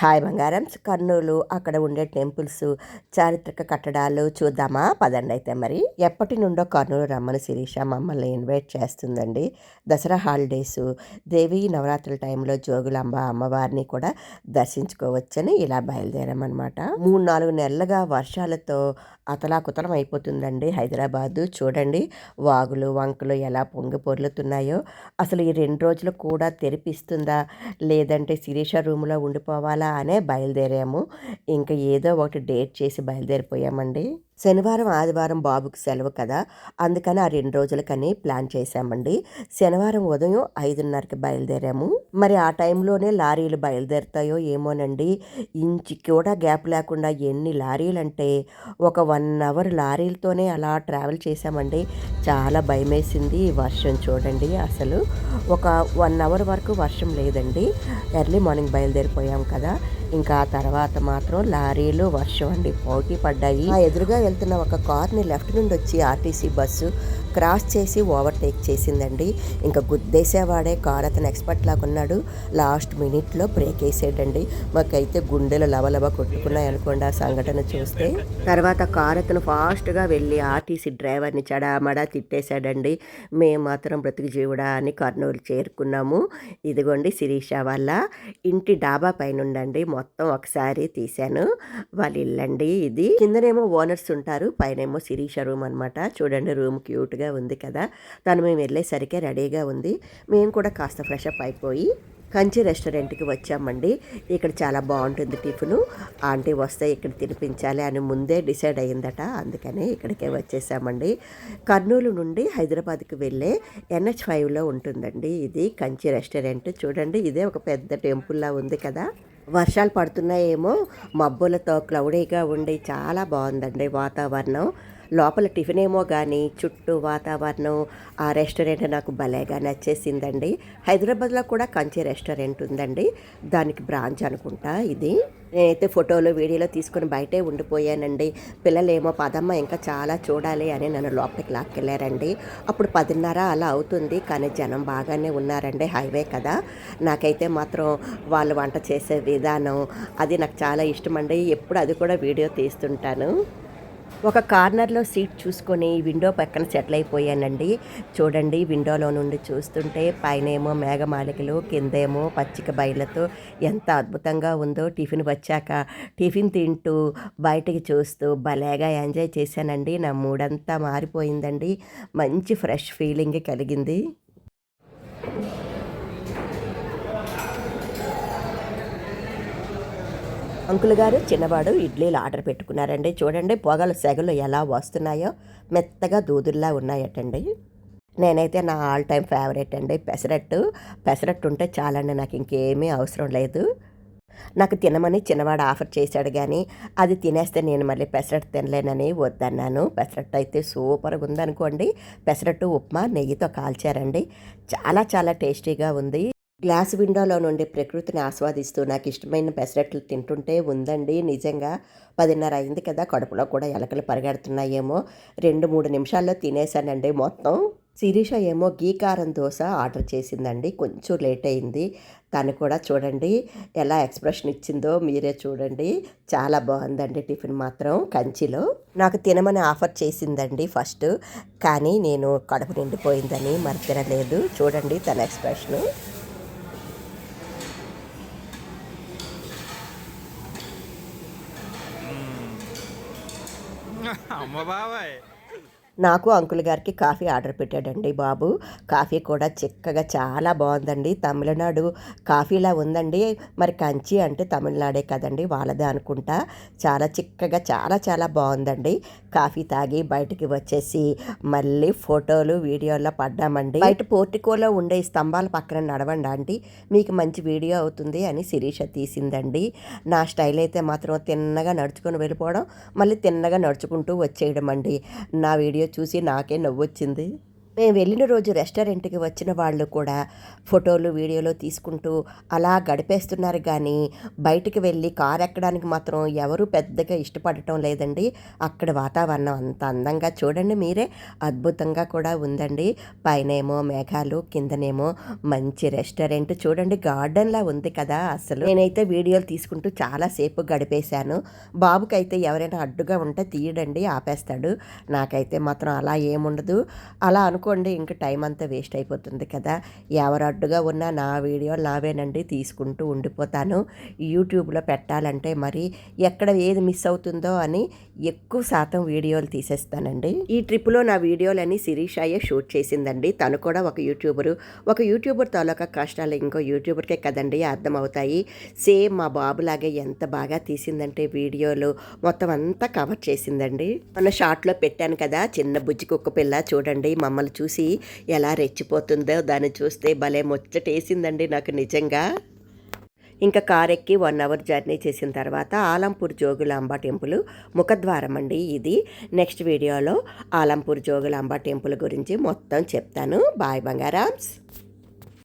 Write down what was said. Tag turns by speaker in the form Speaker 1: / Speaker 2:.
Speaker 1: Hi బంగారం. కర్నూలు అక్కడ ఉండే టెంపుల్స్ చారిత్రక కట్టడాలు చూద్దామా? పదండి అయితే మరి. ఎప్పటి నుండో కర్నూలు రమ్మని శిరీష మమ్మల్ని ఇన్వైట్ చేస్తుందండి. దసరా హాలిడేస్ దేవి నవరాత్రుల టైంలో జోగులాంబ అమ్మవారిని కూడా దర్శించుకోవచ్చని ఇలా బయలుదేరామన్నమాట. మూడు నాలుగు నెలలుగా వర్షాలతో అతలాకుతలం అయిపోతుందండి హైదరాబాదు. చూడండి వాగులు వంకలు ఎలా పొంగి పొర్లుతున్నాయో. అసలు ఈ రెండు రోజులు కూడా తెరిపిస్తుందా? లేదంటే శిరీష రూమ్లో ఉండిపోవాలా? అనే బయలుదేరాము. ఇంకా ఏదో ఒకటి డేట్ చేసి బయలుదేరిపోయామండి. శనివారం ఆదివారం బాబుకి సెలవు కదా. అందుకని ఆ రెండు రోజులకని ప్లాన్ చేశామండి. శనివారం ఉదయం ఐదున్నరకి బయలుదేరాము. మరి ఆ టైంలోనే లారీలు బయలుదేరుతాయో ఏమోనండి. ఇంచి కూడా గ్యాప్ లేకుండా ఎన్ని లారీలు అంటే ఒక వన్ అవర్ లారీలతోనే అలా ట్రావెల్ చేశామండి. చాలా భయమేసింది వర్షం చూడండి అసలు. ఒక వన్ అవర్ వరకు వర్షం లేదండి. ఎర్లీ మార్నింగ్ బయలుదేరిపోయాం కదా. ఇంకా ఆ తర్వాత మాత్రం లారీలు వర్షం అండి. పోటీ పడ్డాయి. ఆ ఎదురుగా వెళ్తున్న ఒక కార్ని లెఫ్ట్ నుండి వచ్చి ఆర్టీసీ బస్సు క్రాస్ చేసి ఓవర్టేక్ చేసిందండి. ఇంకా గుద్దేసేవాడే కార్ అతను ఎక్స్పర్ట్ లాగా ఉన్నాడు. లాస్ట్ మినిట్లో బ్రేక్ వేసాడండి మాకైతే గుండెలు లవలవ కొట్టుకున్నాయి అనుకోండి ఆ సంఘటన చూస్తే. తర్వాత కార్ అతను ఫాస్ట్గా వెళ్ళి ఆర్టీసీ డ్రైవర్ని చడామడా తిట్టేశాడండి. మేము మాత్రం బ్రతికి జీవుడా అని కర్నూలు చేరుకున్నాము. ఇదిగోండి శిరీష వల్ల ఇంటి డాబా పైన ఉండండి మొత్తం ఒకసారి తీశాను. వాళ్ళ ఇల్లండి ఇది. కిందనేమో ఓనర్స్ ఉంటారు పైనేమో శిరీష రూమ్ అనమాట చూడండి రూమ్ క్యూట్గా ఉంది కదా. తను మేము వెళ్ళేసరికి రెడీగా ఉంది. మేము కూడా కాస్త ఫ్రెష్ అప్ అయిపోయి కంచి రెస్టారెంట్కి వచ్చామండి. ఇక్కడ చాలా బాగుంటుంది టిఫిను. ఆంటీ వస్తే ఇక్కడ తినిపించాలి అని ముందే డిసైడ్ అయ్యిందట. అందుకని ఇక్కడికే వచ్చేసామండి. కర్నూలు నుండి హైదరాబాద్కి వెళ్ళే ఎన్హెచ్ ఫైవ్లో ఉంటుందండి ఇది కంచి రెస్టారెంట్. చూడండి ఇదే ఒక పెద్ద టెంపుల్లా ఉంది కదా. వర్షాలు పడుతున్నాయేమో మబ్బులతో క్లౌడీగా ఉండి చాలా బాగుందండి వాతావరణం. లోపల టిఫిన్ ఏమో కానీ చుట్టూ వాతావరణం ఆ రెస్టారెంట్ నాకు భలేగా నచ్చేసిందండి. హైదరాబాద్లో కూడా కంచి రెస్టారెంట్ ఉందండి. దానికి బ్రాంచ్ అనుకుంటా ఇది. నేనైతే ఫోటోలు వీడియోలో తీసుకొని బయటే ఉండిపోయానండి. పిల్లలేమో పదమ్మ ఇంకా చాలా చూడాలి అని నన్ను లోపలికి లాక్కెళ్ళారండి అప్పుడు పదిన్నర అలా అవుతుంది కానీ జనం బాగానే ఉన్నారండి హైవే కదా. నాకైతే మాత్రం వాళ్ళు వంట చేసే విధానం అది నాకు చాలా ఇష్టం అండి ఎప్పుడు అది కూడా వీడియో తీస్తుంటాను. ఒక కార్నర్లో సీట్ చూసుకొని విండో పక్కన సెటిల్ అయిపోయానండి. చూడండి విండోలో నుండి చూస్తుంటే పైనేమో మేఘమాలికలు కిందేమో పచ్చిక బయలతో ఎంత అద్భుతంగా ఉందో టిఫిన్ వచ్చాక టిఫిన్ తింటూ బయటికి చూస్తూ భలేగా ఎంజాయ్ చేశానండి. నా మూడంతా మారిపోయిందండి. మంచి ఫ్రెష్ ఫీలింగ్ కలిగింది. అంకుల్ గారు చిన్నవాడు ఇడ్లీలు ఆర్డర్ పెట్టుకున్నారండి. చూడండి పొగలు సెగలు ఎలా వస్తున్నాయో మెత్తగా దూదుల్లా ఉన్నాయటండి. నేనైతే నా ఆల్ టైమ్ ఫేవరెట్ అండి. పెసరట్టు పెసరట్టు ఉంటే చాలండి నాకు ఇంకేమీ అవసరం లేదు. నాకు తినమని చిన్నవాడు ఆఫర్ చేశాడు కానీ అది తినేస్తే నేను మళ్ళీ పెసరట్టు తినలేనని వద్దన్నాను. పెసరట్టు అయితే సూపర్గా ఉందనుకోండి. పెసరట్టు ఉప్మా నెయ్యితో కాల్చారండి. చాలా చాలా టేస్టీగా ఉంది. గ్లాస్ విండోలో నుండి ప్రకృతిని ఆస్వాదిస్తూ నాకు ఇష్టమైన పెసరట్లు తింటుంటే ఉందండి. నిజంగా పదిన్నర అయింది కదా కడుపులో కూడా ఎలకలు పరిగెడుతున్నాయేమో. రెండు మూడు నిమిషాల్లో తినేసానండి మొత్తం శిరీష ఏమో గీకారం దోశ ఆర్డర్ చేసిందండి. కొంచెం లేట్ అయింది. తను కూడా చూడండి ఎలా ఎక్స్ప్రెషన్ ఇచ్చిందో మీరే చూడండి. చాలా బాగుందండి టిఫిన్ మాత్రం కంచిలో. నాకు తినమని ఆఫర్ చేసిందండి ఫస్ట్. కానీ నేను కడుపు నిండిపోయిందని మరి తినలేదు చూడండి తన ఎక్స్ప్రెషను.
Speaker 2: มาบ้าไว้
Speaker 1: నాకు అంకుల్ గారికి కాఫీ ఆర్డర్ పెట్టాడండి బాబు. కాఫీ కూడా చిక్కగా చాలా బాగుందండి. తమిళనాడు కాఫీలా ఉందండి. మరి కంచి అంటే తమిళనాడే కదండి వాళ్ళదే అనుకుంటా. చాలా చిక్కగా చాలా చాలా బాగుందండి. కాఫీ తాగి బయటికి వచ్చేసి మళ్ళీ ఫోటోలు వీడియోలో పడ్డామండి. బయట పోర్టికోలో ఉండే స్తంభాల పక్కన నడవండి ఆంటీ. మీకు మంచి వీడియో అవుతుంది అని శిరీష తీసిందండి. నా స్టైల్ అయితే మాత్రం తిన్నగా నడుచుకొని వెళ్ళిపోవడం మళ్ళీ తిన్నగా నడుచుకుంటూ వచ్చేయడం అండి నా వీడియో చూసి నాకే నవ్వొచ్చింది. మేము వెళ్ళిన రోజు రెస్టారెంట్కి వచ్చిన వాళ్ళు కూడా ఫోటోలు వీడియోలు తీసుకుంటూ అలా గడిపేస్తున్నారు. కానీ బయటికి వెళ్ళి కారు ఎక్కడానికి మాత్రం ఎవరు పెద్దగా ఇష్టపడటం లేదండి. అక్కడ వాతావరణం అంత అందంగా చూడండి మీరే. అద్భుతంగా కూడా ఉందండి. పైనేమో మేఘాలు కిందనేమో మంచి రెస్టారెంట్. చూడండి గార్డెన్లా ఉంది కదా అసలు. నేనైతే వీడియోలు తీసుకుంటూ చాలాసేపు గడిపేశాను. బాబుకైతే ఎవరైనా అడ్డుగా ఉంటే తీయడండి ఆపేస్తాడు. నాకైతే మాత్రం అలా ఏముండదు. అలా అనుకోండి ఇంక టైం అంతా వేస్ట్ అయిపోతుంది కదా. ఎవరడ్డుగా ఉన్నా నా వీడియో నావేనండి తీసుకుంటూ ఉండిపోతాను. యూట్యూబ్లో పెట్టాలంటే మరి ఎక్కడ ఏది మిస్ అవుతుందో అని ఎక్కువ శాతం వీడియోలు తీసేస్తానండి. ఈ ట్రిప్లో నా వీడియోలని శిరీషాయే షూట్ చేసిందండి. తను కూడా ఒక యూట్యూబరు. ఒక యూట్యూబర్ తాలూకా కష్టాలు ఇంకో యూట్యూబర్కే కదండి అర్థమవుతాయి. సేమ్ మా బాబులాగే ఎంత బాగా తీసిందంటే వీడియోలు మొత్తం అంతా కవర్ చేసిందండి. మన షార్ట్లో పెట్టాను కదా. చిన్న బుజ్జి కుక్క పిల్ల చూడండి. మమ్మల్ని చూసి ఎలా రెచ్చిపోతుందో దాన్ని చూస్తే భలే ముచ్చటేసిందండి నాకు నిజంగా. ఇంకా కార్ ఎక్కి వన్ అవర్ జర్నీ చేసిన తర్వాత ఆలంపూర్ జోగులాంబ టెంపుల్ ముఖద్వారం అండి ఇది. నెక్స్ట్ వీడియోలో ఆలంపూర్ జోగులాంబ టెంపుల్ గురించి మొత్తం చెప్తాను. బాయ్ బంగారామ్స్.